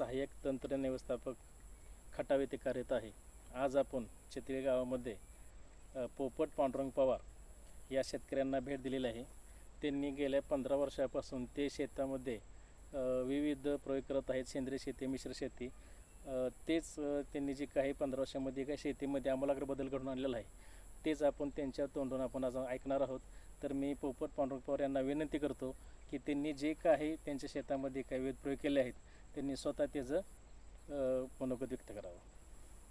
सहाय्यक तंत्रज्ञ व्यवस्थापक खटाव येथे कार्यरत आहे. आज आपण चितळी गावामध्ये पोपट पांडुरंग पवार या शेतकऱ्यांना भेट दिलेली आहे. त्यांनी गेल्या पंधरा वर्षापासून ते शेतामध्ये विविध प्रयोग करत आहेत. सेंद्रिय शेती मिश्र शेती तेच त्यांनी जे काही पंधरा वर्षामध्ये काही शेतीमध्ये आमूलाग्र बदल घडून आणलेला आहे तेच आपण त्यांच्या तोंडून आपण आज ऐकणार आहोत. तर मी पोपट पांडुरंग पवार यांना विनंती करतो की त्यांनी जे काही त्यांच्या शेतामध्ये काही विविध प्रयोग केले आहेत त्यांनी स्वतः त्याचं मनोगत व्यक्त करावं.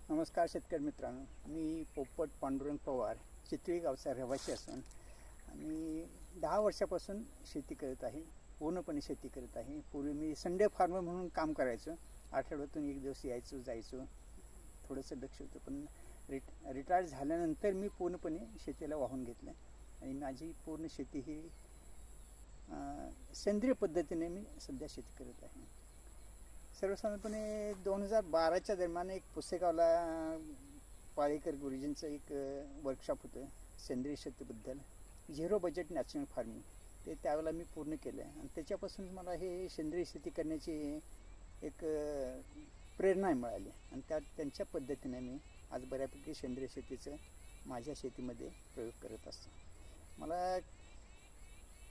नमस्कार शेतकरी मित्रांनो. मी पोपट पांडुरंग पवार चितळी गावचा रहिवासी असून आणि दहा वर्षापासून शेती करत आहे पूर्णपणे शेती करत आहे. पूर्वी मी संडे फार्मर म्हणून काम करायचो. आठवड्यातून एक दिवस यायचो जायचो. थोडंसं लक्ष होतं पण रिट रिटायर झाल्यानंतर मी पूर्णपणे शेतीला वाहून घेतलं. आणि माझी पूर्ण शेती ही सेंद्रिय पद्धतीने मी सध्या शेती करत आहे. सर्वसाधारणपणे दोन हजार बाराच्या दरम्यान एक पुसेगावला पाळेकर गुरुजींचं एक वर्कशॉप होतं सेंद्रिय शेतीबद्दल झिरो बजेट नॅचरल फार्मिंग ते त्यावेळेला मी पूर्ण केलं. आहे आणि त्याच्यापासून मला हे सेंद्रिय शेती करण्याची एक प्रेरणा मिळाली. आणि त्या त्यांच्या पद्धतीने मी आज बऱ्यापैकी सेंद्रिय शेतीचं माझ्या शेतीमध्ये प्रयोग करत असतो. मला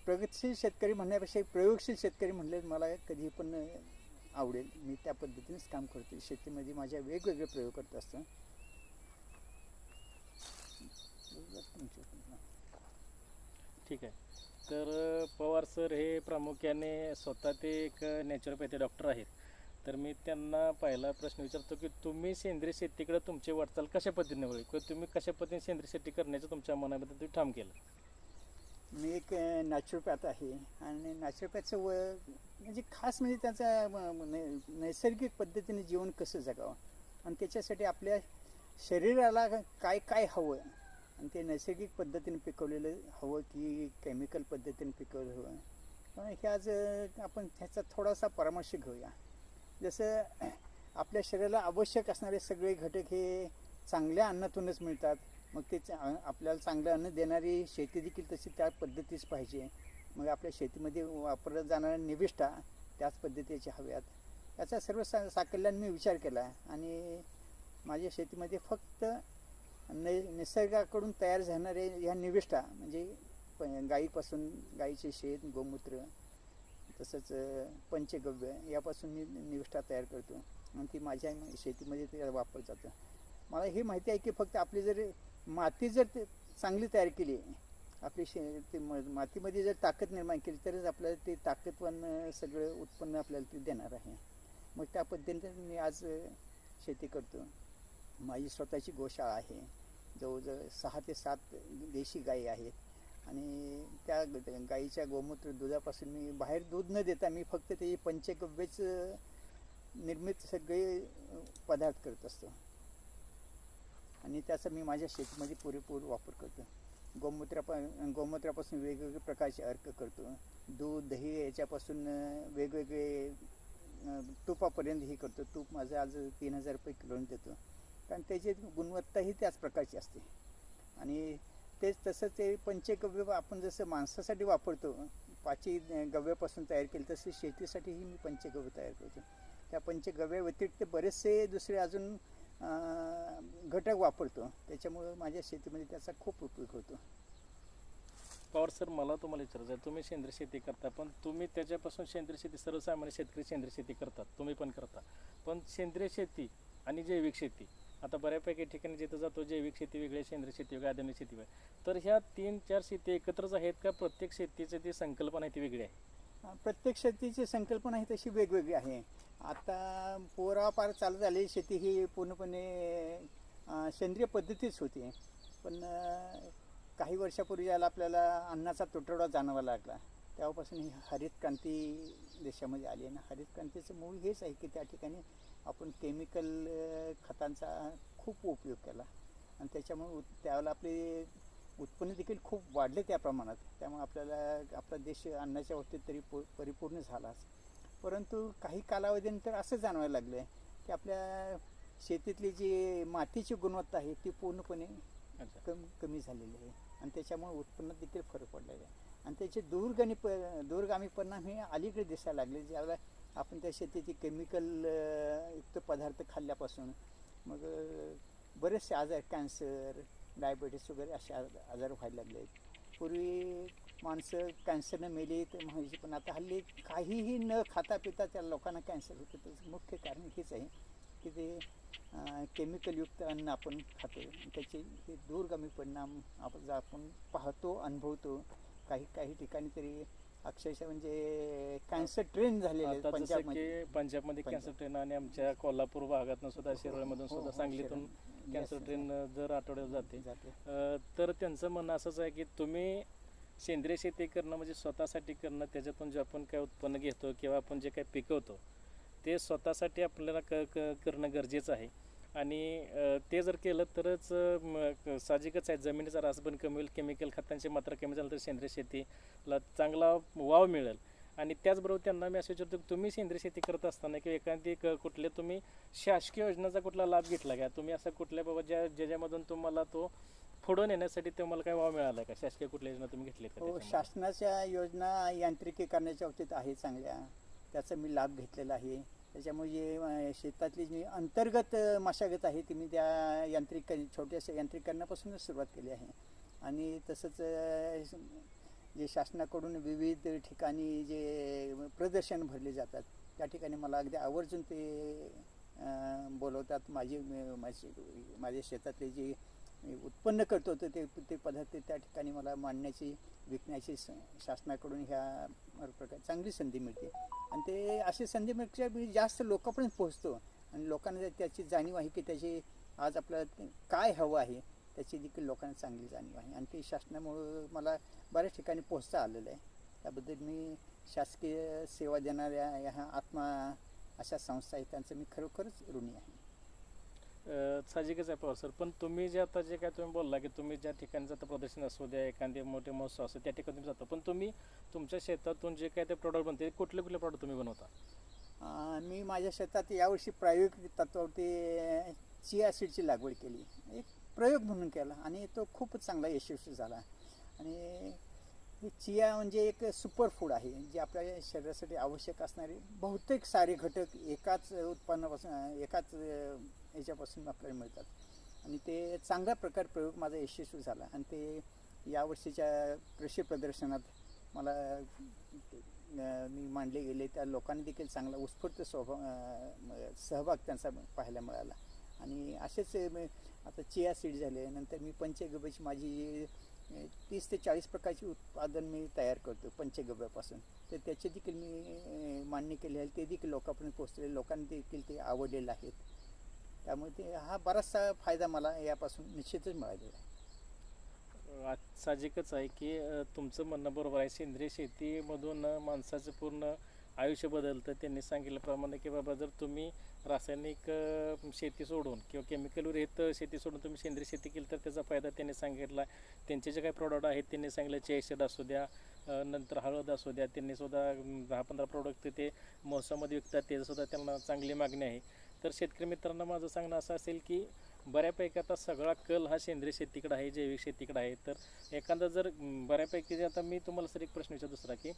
प्रगतशील शेतकरी म्हणण्यापेक्षा प्रयोगशील शेतकरी म्हणले मला कधी पण आवडेल. मी त्या पद्धतीनेच काम करतो शेतीमध्ये माझ्या वेगवेगळे प्रयोग करत असतो. ठीक आहे. तर पवार सर हे प्रामुख्याने स्वतः ते एक नॅचरोपॅथी डॉक्टर आहेत. तर मी त्यांना पहिला प्रश्न विचारतो की तुम्ही सेंद्रिय शेतीकडे तुमची वाटचाल कशा पद्धतीने होईल? किंवा तुम्ही कशा पद्धतीने सेंद्रिय शेती करण्याचं तुमच्या मनामध्ये तुम्ही ठाम केलं? मी एक नॅचरोपॅथ आहे. आणि नॅचरोपॅथचं व म्हणजे खास म्हणजे त्याचा नै- नैसर्गिक पद्धतीने जीवन कसं जगावं? आणि त्याच्यासाठी आपल्या शरीराला काय काय हवं? आणि ते नैसर्गिक पद्धतीने पिकवलेलं हवं की केमिकल पद्धतीने पिकवलं हवं? त्यामुळे हे आज आपण ह्याचा थोडासा परामर्श घेऊया. जसं आपल्या शरीराला आवश्यक असणारे सगळे घटक हे चांगल्या अन्नातूनच मिळतात. मग ते आपल्याला चांगलं अन्न देणारी शेती देखील तशी त्या पद्धतीच पाहिजे. मग आपल्या शेतीमध्ये वापरलं जाणाऱ्या निविष्ठा त्याच पद्धतीचे हव्यात. याचा सर्व सा साकल्याने मी विचार केला आणि माझ्या शेतीमध्ये फक्त नै निसर्गाकडून तयार झाणारे ह्या निविष्ठा म्हणजे प गाईपासून गाईचे शेत गोमूत्र तसंच पंचगव्य यापासून मी निविष्ठा तयार करतो आणि ती माझ्या शेतीमध्ये ते वापर जातं. मला हे माहिती आहे की फक्त आपली जर माती जर ते चांगली तयार केली आपली शे ते म- मातीमध्ये जर ताकद निर्माण केली तरच आपल्याला ते ताकदवान सगळं उत्पन्न आपल्याला ते देणार आहे. मग त्या पद्धतीने मी आज शेती करतो. माझी स्वतःची गोशाळा आहे. जवळजवळ सहा ते सात देशी गायी आहेत. आणि त्या गाईच्या गोमूत्र दुधापासून मी बाहेर दूध न देता मी फक्त ते पंचगव्यच निर्मित सगळे पदार्थ करत असतो. आणि त्याचा मी माझ्या शेतीमध्ये पुरेपूर वापर करतो. गोमूत्रापा गोमूत्रापासून वेगवेगळे प्रकारचे अर्क करतो. दूध दही याच्यापासून वेगवेगळे तुपापर्यंत हे करतो. तूप माझं आज तीन हजार रुपये किलोने देतो. कारण त्याची गुणवत्ताही त्याच प्रकारची असते. आणि तेच तसं ते पंचगव्य आपण जसं माणसासाठी वापरतो पाची गव्यापासून तयार केली तसे शेतीसाठीही मी पंचगव्य तयार करतो. त्या पंचगव्या व्यतिरिक्त बरेचसे दुसरे अजून घटक वापरतो. त्याच्यामुळं माझ्या शेतीमध्ये त्याचा खूप उपयोग होतो. पवार सर मला तुम्हाला विचारायचं आहे. तुम्ही सेंद्रिय शेती करता पण तुम्ही त्याच्यापासून सेंद्रिय शेती सर्वसामान्य शेतकरी सेंद्रिय शेती करतात. तुम्ही पण करता. पण सेंद्रिय शेती आणि जैविक शेती आता बऱ्यापैकी ठिकाणी जिथं जातो जैविक शेती वेगळी आहे, सेंद्रिय शेती वेगळी आधुनिक शेती वेगळी. तर ह्या तीन चार शेती एकत्रच आहेत का? प्रत्येक शेतीची ती संकल्पना आहे ती वेगळी आहे? प्रत्येक शेतीची संकल्पना ही तशी वेगवेगळी आहे. आता पोरापार चालू झाली शेती ही पूर्णपणे सेंद्रिय पद्धतीच होती. पण काही वर्षापूर्वी ज्याला आपल्याला अन्नाचा तुटवडा जाणवा लागला. तेव्हापासून ही हरित क्रांती देशामध्ये आली आहे ना हरित क्रांतीचं मूळ हेच आहे की त्या ठिकाणी आपण केमिकल खतांचा खूप उपयोग केला. आणि त्याच्यामुळे त्यावेळेला आपली उत्पन्न देखील खूप वाढले त्या प्रमाणात. त्यामुळे आपल्याला आपला देश अन्नाच्या बाबतीत तरी पु परिपूर्ण झालाच परंतु काही कालावधीनंतर असं जाणवायला लागलं आहे की आपल्या शेतीतली जी मातीची गुणवत्ता आहे ती पूर्णपणे कम कमी झालेली आहे. आणि त्याच्यामुळे उत्पन्नात देखील फरक पडलेला आहे. आणि त्याचे दूरगामी प दूरगामी परिणाम हे अलीकडे दिसायला लागले ज्यावेळेला आपण त्या शेतीचे केमिकल युक्त पदार्थ खाल्ल्यापासून मग बरेचसे आजार कॅन्सर डायबिटीस वगैरे असे आज- आजार व्हायला लागले आहेत पूर्वी माणसं कॅन्सरनं मेली तर म्हणायची पण आता हल्ली काहीही न खाता पिता त्या लोकांना कॅन्सर होतं त्याचं मुख्य कारण हेच आहे की ते केमिकलयुक्त अन्न आपण खातो त्याचे ते दूरगामी परिणाम आपण आपण पाहतो अनुभवतो काही काही ठिकाणी तरी अक्षरशः म्हणजे कॅन्सर ट्रेन झालेले पंजाबमध्ये पंजाबमध्ये पंजाब. कॅन्सर ट्रेन आणि आमच्या कोल्हापूर भागातून सुद्धा शिरोळमधून हो, सुद्धा हो, सांगलीतून शिरोळ. कॅन्सर ट्रेन दर आठवड्याला जाते. जाते. अ, तर त्यांचं म्हणणं असंच आहे की तुम्ही सेंद्रिय शेती करणं म्हणजे स्वतःसाठी करणं त्याच्यातून जे आपण काय उत्पन्न घेतो किंवा आपण जे काय पिकवतो ते स्वतःसाठी आपल्याला क क करणं गरजेचं आहे. आणि अ, ते जर केलं तरच अ, म, क- साहजिकच आहे. जमिनीचा रास पण कमी होईल केमिकल खतांची मात्रा कमी झाली तर सेंद्रिय शेतीला चांगला वाव मिळेल. आणि त्याचबरोबर त्यांना मी असं विचारतो की तुम्ही सेंद्रिय शेती करत असताना किंवा एखादी क- कुठले तुम्ही शासकीय योजनेचा कुठला लाभ घेतला का? तुम्ही असं कुठल्या बाबा ज्या ज्याच्यामधून तुम्हाला तो पुढं नेण्यासाठी तुम्हाला काय वाव मिळाला का? शासकीय कुठल्या योजना तुम्ही घेतल्या का हो? शासनाच्या योजना यांत्रिकीकरणाच्या बाबतीत आहे चांगल्या. त्याचा मी लाभ घेतलेला आहे. त्याच्यामुळे जे शेतातली जी अंतर्गत मशागत आहे ती मी त्या यांत्रिक छोट्याशा यांत्रिकरणापासूनच सुरुवात केली आहे. आणि तसंच जे शासनाकडून विविध ठिकाणी जे प्रदर्शन भरले जातात त्या ठिकाणी मला अगदी आवर्जून ते बोलवतात. माझी माझे माझ्या शेतातले जे उत्पन्न करतो तर ते ते पदार्थ त्या ठिकाणी मला मांडण्याची विकण्याची शासनाकडून ह्या प्रकारे चांगली संधी मिळते. आणि ते अशी संधी मिळच्या मी जास्त लोकांपर्यंत पोहोचतो. आणि लोकांना त्याची जाणीव आहे की त्याची आज आपलं काय हवं आहे. त्याची देखील लोकांना चांगली जाणीव आहे. आणि ते शासनामुळं मला बऱ्याच ठिकाणी पोहोचता आलेलं आहे. त्याबद्दल मी शासकीय सेवा देणाऱ्या ह्या आत्मा अशा संस्था आहेत त्यांचं मी खरोखरच ऋणी आहे. अ, साहजिकच आहे पवार सर. पण तुम्ही जे आता जे काय तुम्ही बोलला की तुम्ही ज्या ठिकाणी जाता प्रदर्शन असू द्या एखादे मोठे महोत्सव असो त्या ठिकाणी तुम्ही जाता. पण तुम्ही तुमच्या शेतातून जे काय ते प्रोडक्ट बनते कुठले कुठले प्रॉडक्ट तुम्ही बनवता? मी माझ्या शेतात यावर्षी प्रायोगिक तत्वावरती चिया सीडची लागवड केली. प्रयोग म्हणून केला. आणि तो खूपच चांगला यशस्वी झाला. आणि चिया म्हणजे एक सुपर फूड आहे जे आपल्या शरीरासाठी आवश्यक असणारे बहुतेक सारे घटक एकाच उत्पन्नापासून एकाच याच्यापासून आपल्याला मिळतात. आणि ते चांगल्या प्रकार प्रयोग माझा यशस्वी झाला. आणि ते यावर्षीच्या कृषी प्रदर्शनात मला मी मांडले गेले. त्या लोकांनी देखील चांगला उत्स्फूर्त स्वभाव सहभाग त्यांचा पाहायला मिळाला. आणि असेच आता चिया सीड झाले नंतर मी पंचगव्याची माझी तीस ते चाळीस प्रकारची उत्पादन मी तयार करतो पंचगव्यापासून. तर त्याचे देखील मी मांडणी केली आहे. ते देखील लोकांपर्यंत पोहोचले लोकांनी देखील ते आवडलेलं आहेत. त्यामुळे ते हा बराचसा फायदा मला यापासून निश्चितच मिळालेला आहे. आज साहजिकच आहे की तुमचं म्हणणं बरोबर आहे. सेंद्रिय शेतीमधून माणसाचं पूर्ण आयुष्य बदलतं. त्यांनी सांगितल्याप्रमाणे की बाबा जर तुम्ही रासायनिक शेती सोडून किंवा केमिकल रहित शेती सोडून तुम्ही सेंद्रिय शेती केली तर त्याचा फायदा त्यांनी सांगितला. त्यांचे जे काही प्रॉडक्ट आहेत त्यांनी सांगितलं चेशेड असू द्या नंतर हळद असू द्या त्यांनी सुद्धा दहा पंधरा प्रोडक्ट ते महोत्सवामध्ये विकतात त्याचं सुद्धा त्यांना चांगली मागणी आहे. तर शेतकरी मित्रांना माझं सांगणं असं असेल की बऱ्यापैकी आता सगळा कल हा सेंद्रिय शेतीकडे आहे जैविक शेतीकडे आहे. तर एखादा जर बऱ्यापैकी जे आता मी तुम्हाला सर एक प्रश्न विचार दुसरा की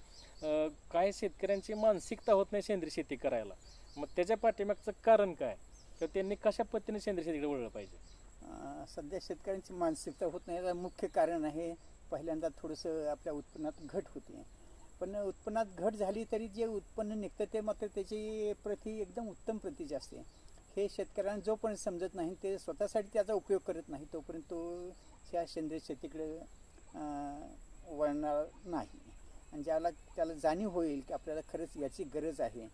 काय शेतकऱ्यांची मानसिकता होत नाही सेंद्रिय शेती करायला? मग त्याच्या पाठीमागचं कारण काय? तर त्यांनी कशा पद्धतीने सेंद्रिय शेतीकडे वळलं पाहिजे? सध्या शेतकऱ्यांची मानसिकता होत नाही. याचं मुख्य कारण आहे पहिल्यांदा थोडंसं आपल्या उत्पन्नात घट होते. पण उत्पन्नात घट झाली तरी जे उत्पन्न निघतं ते मात्र त्याची प्रती एकदम उत्तम प्रतीची असते हे शेतकऱ्यांना जोपर्यंत समजत नाही ते स्वतःसाठी त्याचा उपयोग करत नाही तोपर्यंत तो ह्या सेंद्रिय शेतीकडे वळणार नाही. आणि ज्याला त्याला जाणीव होईल की आपल्याला खरंच याची गरज आहे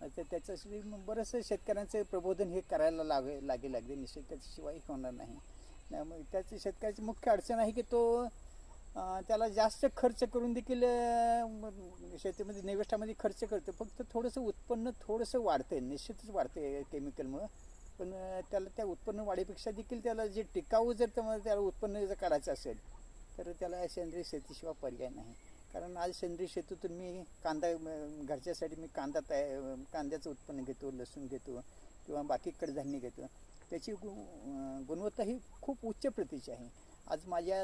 तर त्याच्यासाठी मग बरंचसं शेतकऱ्यांचं प्रबोधन हे करायला लागे लागे लागले. निश्चित त्याच्याशिवाय होणार नाही. त्यामुळे त्याची शेतकऱ्याची मुख्य अडचण आहे की तो त्याला जास्त खर्च करून देखील शेतीमध्ये निवेष्टामध्ये खर्च करतो. फक्त थोडंसं उत्पन्न थोडंसं वाढतंय. निश्चितच वाढतंय केमिकलमुळं पण त्याला त्या उत्पन्न वाढीपेक्षा देखील त्याला जे टिकाऊ जर तुम्हाला त्याला उत्पन्न जर काढायचं असेल तर त्याला सेंद्रिय शेतीशिवाय पर्याय नाही. कारण आज सेंद्रिय शेतीतून मी कांदा घरच्यासाठी मी कांदा तया कांद्याचं उत्पन्न घेतो लसूण घेतो किंवा बाकी कडधान्य घेतो. त्याची गु गुणवत्ता ही खूप उच्च प्रतीची आहे. आज माझ्या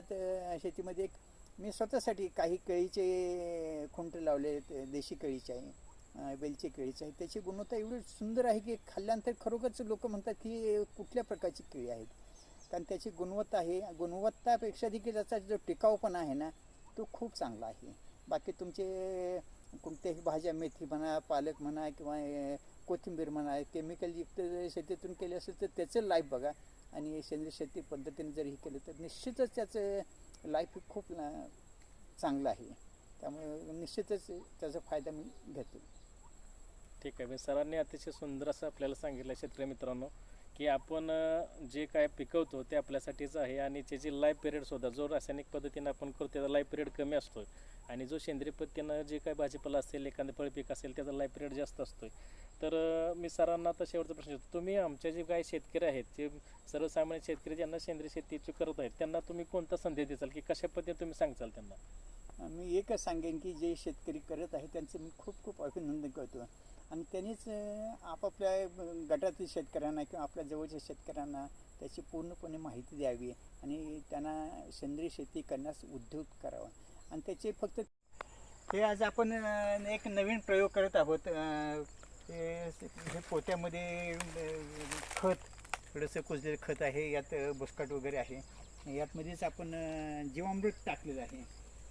शेतीमध्ये एक मी स्वतःसाठी काही केळीचे खुंट लावले देशी केळीचे आहे वेलची केळीची आहे. त्याची गुणवत्ता एवढी सुंदर आहे की खाल्ल्यानंतर खरोखरच लोक म्हणतात की कुठल्या प्रकारची केळी आहेत. कारण त्याची गुणवत्ता आहे. गुणवत्तापेक्षा देखील त्याचा जो टिकाऊपणा आहे ना तो खूप चांगला आहे. बाकी तुमचे कोणत्याही भाज्या मेथी म्हणा पालक म्हणा किंवा कोथिंबीर म्हणा केमिकलयुक्त शेतीतून केले असेल तर त्याचं लाईफ बघा. आणि सेंद्रिय शेती पद्धतीने जर हे केलं तर निश्चितच त्याचं लाईफ खूप चांगलं आहे. त्यामुळे निश्चितच त्याचा फायदा मी घेतो. ठीक आहे. सरांनी अतिशय सुंदर असं आपल्याला सांगितलं शेतकरी मित्रांनो की आपण जे काय पिकवतो ते आपल्यासाठीच आहे आणि त्याची लाईफ पिरियड सुद्धा जो रासायनिक पद्धतीनं आपण करतो त्याचा लाईफ पिरियड कमी असतो आणि जो सेंद्रिय पद्धतीनं जे काय भाजीपाला असेल एखादं फळ पीक असेल त्याचा लाईफ पिरियड जास्त असतो तर मी सरांना आता शेवटचा प्रश्न विचारतो. तुम्ही आमचे जे काही शेतकरी आहेत जे सर्वसामान्य शेतकरी ज्यांना सेंद्रिय शेतीची करत आहेत त्यांना तुम्ही कोणता संदेश देसाल की कशा पद्धतीने तुम्ही सांगचाल त्यांना? मी एकच सांगेन की जे शेतकरी करत आहे त्यांचं मी खूप खूप अभिनंदन करतो. आणि त्यांनीच आपापल्या गटातील शेतकऱ्यांना किंवा आपल्या जवळच्या शेतकऱ्यांना त्याची पूर्णपणे माहिती द्यावी आणि त्यांना सेंद्रिय शेती करण्यास उद्योग करावा. आणि त्याचे फक्त हे आज आपण एक नवीन प्रयोग करत आहोत. हे हे पोत्यामध्ये अं, खत थोडंसं कुजलेलं खत आहे यात बुसकट बुसकाट वगैरे आहे. यातमध्येच आपण अं, जीवामृत टाकलेलं आहे.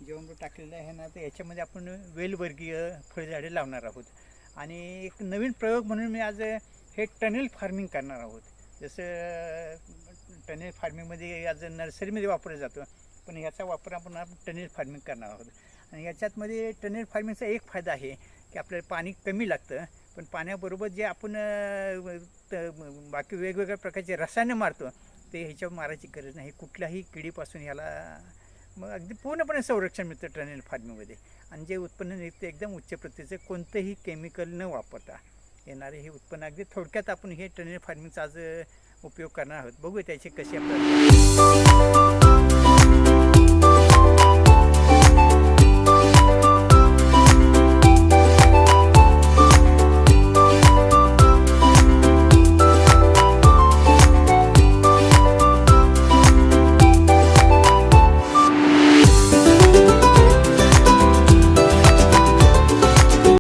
जीवामृत टाकलेलं आहे ना तर याच्यामध्ये आपण वेलवर्गीय फळझाडे लावणार आहोत. आणि एक नवीन प्रयोग म्हणून मी आज हे टनेल फार्मिंग करणार आहोत. जसं टनेल फार्मिंगमध्ये आज नर्सरीमध्ये वापरलं जातं पण याचा वापर आपण आपण टनेल फार्मिंग करणार आहोत. आणि याच्यातमध्ये टनेल फार्मिंगचा एक फायदा आहे की आपल्याला पाणी कमी लागतं पण पाण्याबरोबर जे आपण त- बाकी वेगवेगळ्या प्रकारचे रसायनं मारतो ते ह्याच्यावर मारायची गरज नाही. कुठल्याही किडीपासून याला मग अगदी पूर्णपणे संरक्षण मिळतं टनेल फार्मिंगमध्ये आणि जे उत्पन्न निघते एकदम उच्च प्रतीचं कोणतंही केमिकल न वापरता येणारे हे उत्पन्न अगदी थोडक्यात आपण हे टनेल फार्मिंगचा आज उपयोग करणार आहोत. बघू त्याचे कसे आपल्याला